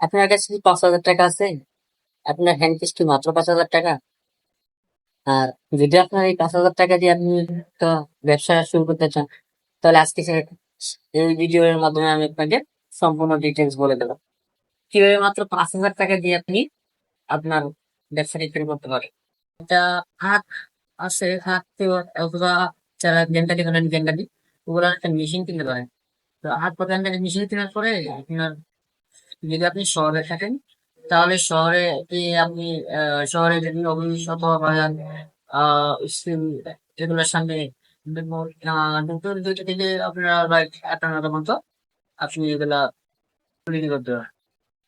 আপনার কাছে পাঁচ হাজার টাকা আছে? আপনার হ্যান্ড কিস কি মাত্র পাঁচ হাজার টাকা? আর যদি আপনার এই পাঁচ হাজার টাকা দিয়ে আপনি একটা ব্যবসা শুরু করতে চান, তাহলে আজকে এই ভিডিওর মাধ্যমে আমি আপনাকে সম্পূর্ণ ডিটেলস বলে দেবো। কীভাবে মাত্র পাঁচ হাজার টাকা দিয়ে আপনি আপনার ব্যবসাটি শুরু করতে পারেন? এটা হাত আছে হাত অথবা যারা গেন্ডালি করেন গেন্ডালি ওগুলো একটা মেশিন কিনতে পারেন। তো হাত পাকান মেশিন কেনার পরে আপনার যদি আপনি শহরে থাকেন তাহলে শহরে আপনি শহরে যদি অথবা বাজার স্কুল এগুলোর সামনে আহ, দুটো থেকে আপনার রাইট আটটা নটার মতো আপনি এগুলা বিক্রি করতে পারেন।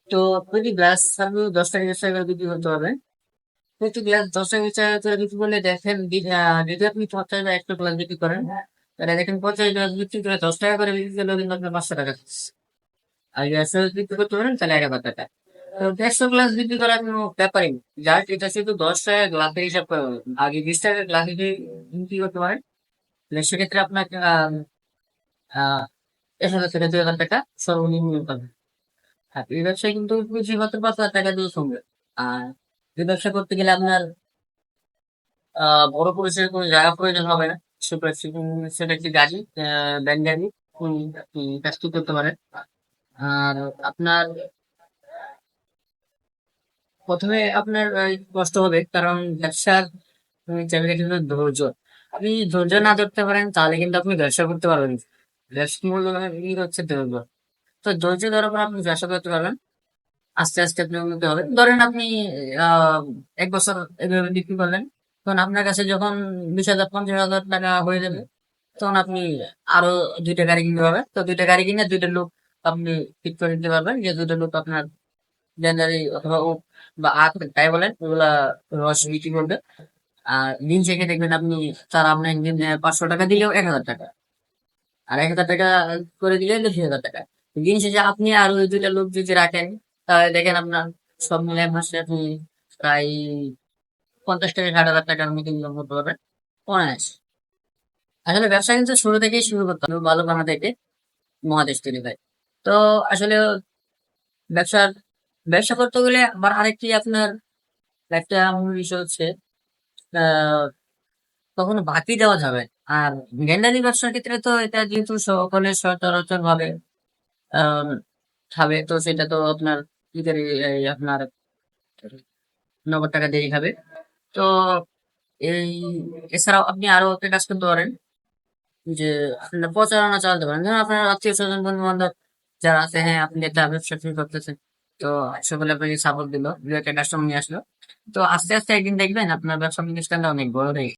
তো প্রতি গ্লাস আপনি দশ টাকা বিশ বিক্রি করতে পারবেন। প্রতি গ্লাস দশ টাকা বিশ টাকা করে বিক্রি করলে দেখেন যদি আপনি পঞ্চাশ বা একশো গ্লাস বিক্রি করেন তাহলে দেখেন পঞ্চাশ গ্লাস বিক্রি করে দশ টাকা করে বিক্রি করলে কিন্তু আপনার পাঁচশো টাকা আর করতে পারেন তাহলে হাজার টাকা। তো দেড়শো গ্লাস বিক্রি কোনো ব্যাপারই যার এটা শুধু দশ টাকা গ্লাসের হিসাব আগে বিশ টাকা সেক্ষেত্রে আহ, এক হাজার থেকে দুই সর্বনিম্ন পাবেন আর এই ব্যবসায় কিন্তু বেশি মাত্র পাঁচ হাজার টাকা আর এই ব্যবসা করতে গেলে আপনার বড় পরিসরের কোনো জায়গা প্রয়োজন হবে না। সেটা একটি গাড়ি ব্যাংক গাড়ি প্রস্তুত করতে পারেন। আর আপনার প্রথমে আপনার কষ্ট হবে, কারণ ব্যবসার হলো ধৈর্য। আপনি ধৈর্য না ধরতে পারেন, তাহলে কিন্তু আপনি ব্যবসা করতে পারবেন। হচ্ছে ধৈর্য। তো ধৈর্য ধরার পর আপনি ব্যবসা করতে পারবেন। আস্তে আস্তে আপনি উন্নতি হবে। ধরেন আপনি এক বছর এভাবে বিক্রি করলেন, তখন আপনার কাছে যখন বিশ হাজার, পঞ্চাশ হাজার টাকা হয়ে যাবে, তখন আপনি আরও দুইটা গাড়ি কিনতে পারবেন। তো দুইটা গাড়ি কিনে দুইটা লোক আপনি ঠিক করে দিতে পারবেন। যে দুটো লোক আপনার জেনারি অথবা ও বা আখ তাই বলেন, ওগুলা রস বিক্রি করবে। আর দিন শেষে দেখবেন আপনি তারা আপনার একদিন পাঁচশো টাকা দিলেও এক হাজার টাকা। আর এক হাজার টাকা করে দিলে দুই হাজার টাকা। দিন শেষে আপনি আর ওই দুইটা লোক যদি রাখেন, তাহলে দেখেন আপনার সব মিলে মাসে আপনি প্রায় পঞ্চাশ থেকে ষাট হাজার টাকার মতো ইনকাম করতে পারবেন, অনায়াসে। আসলে ব্যবসা কিন্তু শুরু থেকেই শুরু করতে হবে, ভালো বানা থেকে মহাদেশ তৈরি হয়। তো আসলে ব্যবসার, ব্যবসা করতে গেলে আমার আরেকটি আপনার একটা বিষয় হচ্ছে কখনো বাকি দেওয়া যাবে আর গেন্ডারি ব্যবসার ক্ষেত্রে তো এটা যেহেতু সকলে সচরাচর ভাবে খাবে, তো সেটা তো আপনার আপনার নগদ টাকা দিয়ে খাবে। তো এই, এছাড়াও আপনি আরও একটা কাজ করতে পারেন, যে আপনার প্রচারণা চালাতে পারেন। যেমন আপনার আত্মীয় স্বজন বন্ধু বান্ধব যারা আছে হ্যাঁ আপনি একটা ব্যবসা শুরু করতেছেন তো সকলে আপনাকে সাপোর্ট দিল, দু একটা কাস্টমার নিয়ে আসলো তো আস্তে আস্তে একদিন দেখবেন আপনার ব্যবসা প্রতিষ্ঠানটা অনেক বড় হয়ে।